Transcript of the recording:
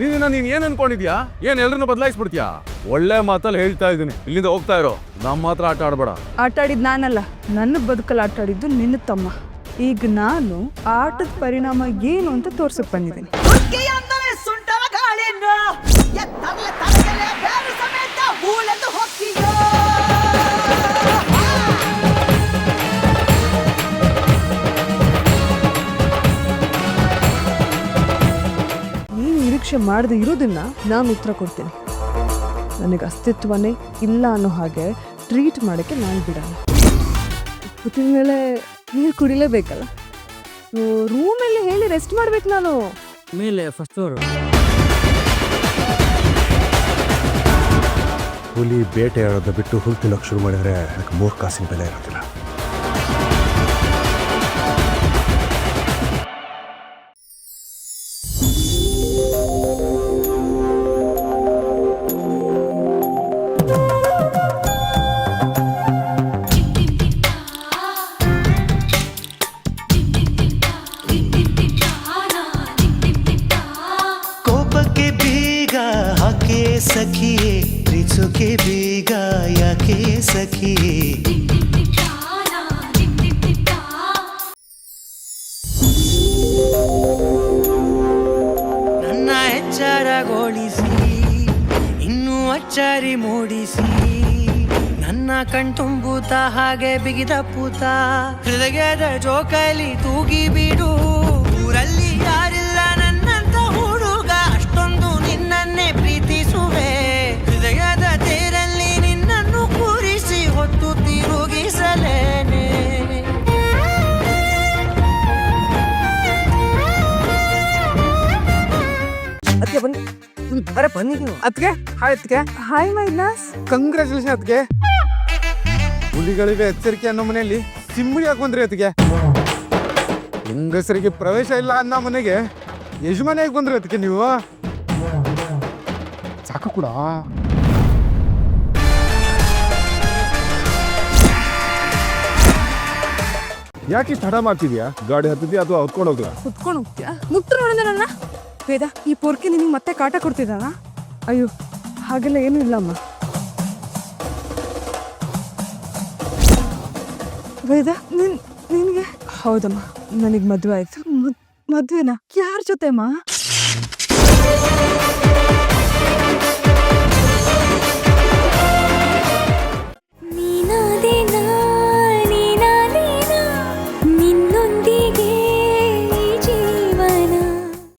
ನೀನ ನೀನ್ ಏನ್ ಅನ್ಕೊಂಡಿದ್ಯಾ? ಏನ್ ಎಲ್ರನ್ನೂ ಬದಲಾಯಿಸ್ಬಿಡ್ತೀಯಾ? ಒಳ್ಳೆ ಮಾತಲ್ಲಿ ಹೇಳ್ತಾ ಇದ್ದೀನಿ. ಇಲ್ಲಿಂದ ಹೋಗ್ತಾ ಇರೋ ನಮ್ಮ ಮಾತ್ರ ಆಟ ಆಡ್ಬೇಡ. ಆಟ ಆಡಿದ್ ನಾನಲ್ಲ ನನ್ನ ಬದುಕಲ್ಲಿ ಆಟ ಆಡಿದ್ದು ನಿನ್ನ ತಮ್ಮ. ಈಗ ನಾನು ಆಟದ ಪರಿಣಾಮ ಏನು ಅಂತ ತೋರ್ಸಕ್ ಬಂದಿದ್ದೀನಿ. ನೀನು ನಿರೀಕ್ಷೆ ಮಾಡದೆ ಇರೋದನ್ನ ನಾನು ಉತ್ತರ ಕೊಡ್ತೀನಿ. ನನಗೆ ಅಸ್ತಿತ್ವನೇ ಇಲ್ಲ ಅನ್ನೋ ಹಾಗೆ ಟ್ರೀಟ್ ಮಾಡೋಕ್ಕೆ ನಾನು ಬಿಡಲ್ಲ. ಕೂತಿದ ಮೇಲೆ ನೀರು ಕುಡಿಲೇಬೇಕಲ್ಲ? ರೂಮಲ್ಲಿ ಹೇಳಿ ರೆಸ್ಟ್ ಮಾಡ್ಬೇಕು ನಾನು. ಮೇಲೆ ಫಸ್ಟ್ ಫ್ಲೋರ್ ಹುಲಿ ಬೇಟೆ ಆಡೋದು ಬಿಟ್ಟು ಹುಲ್ ತಿನ್ನೋಕೆ ಶುರು ಮಾಡಿದರೆ ಅದಕ್ಕೆ ಮೂರು ಕಾಸಿನ ಬೆಲೆ ಇರೋದಿಲ್ಲ. ಸಖಿಯೇ ಪ್ರೀತಿಸೋಕೆ ಬೇಗ, ಯಾಕೆ ಸಖಿಯೇ ನನ್ನ ಎಚ್ಚರಗೊಳಿಸಿ, ಇನ್ನೂ ಅಚ್ಚರಿ ಮೂಡಿಸಿ, ನನ್ನ ಕಣ್ತುಂಬುತ್ತಾ ಹಾಗೆ ಬಿಗಿದ ಪೂತ, ಹೃದಯದ ಜೋಕಲಿ ತೂಗಿ ಬಿಡು ಅರೆ ಬನ್ನಿ ನೀವು. ಅದಕ್ಕೆ ಹಾಯ್ ಅದಕ್ಕೆ ಹಾಯ್ ಮೈನಾಸ್ ಕಂಗ್ರ್ಯಾಚುಲೇಷನ್ ಅದಕ್ಕೆ ಹುಲಿಗಳಿಗೆ ಎಚ್ಚರಿಕೆ ಅನ್ನೋ ಮನೆಯಲ್ಲಿ ಸಿಂಬಳಿ ಯಾಕೆ ಬಂದ್ರಿ ಅದಕ್ಕೆ ಹೆಂಗಸರಿಗೆ ಪ್ರವೇಶ ಇಲ್ಲ ಅನ್ನೋ ಮನೆಗೆ ಯಜಮಾನಿಯಾಗಿ ಬಂದ್ರಿ ಅದಕ್ಕೆ ನೀವು. ಸಾಕು ಕೂಡ. ಯಾಕೆ ತಡ ಮಾಡ್ತಿದ್ಯಾ? ಗಾಡಿ ಹತ್ತಿದ್ಯಾ ಅಥವಾ ಹೊತ್ಕೊಂಡು ಹೋಗ್ಲಾ ಕುತ್ಕೊಂಡು ಹೋಗ್ತೀಯಾ? ಮುಟ್ರು ನೋಡಿದ್ರೆ ನನ್ನ. ವೇದ ಈ ಪೊರ್ಕೆ ನಿನಗೆ ಮತ್ತೆ ಕಾಟ ಕೊಡ್ತಿದ್ದಾನ? ಅಯ್ಯೋ, ಹಾಗೆಲ್ಲ ಏನೂ ಇಲ್ಲಮ್ಮ. ವೇದ, ನಿನ್, ನಿನಗೆ? ಹೌದಮ್ಮ, ನನಗೆ ಮದುವೆ ಆಯ್ತು. ಮದುವೆನಾ? ಯಾರ ಜೊತೆಮ್ಮ?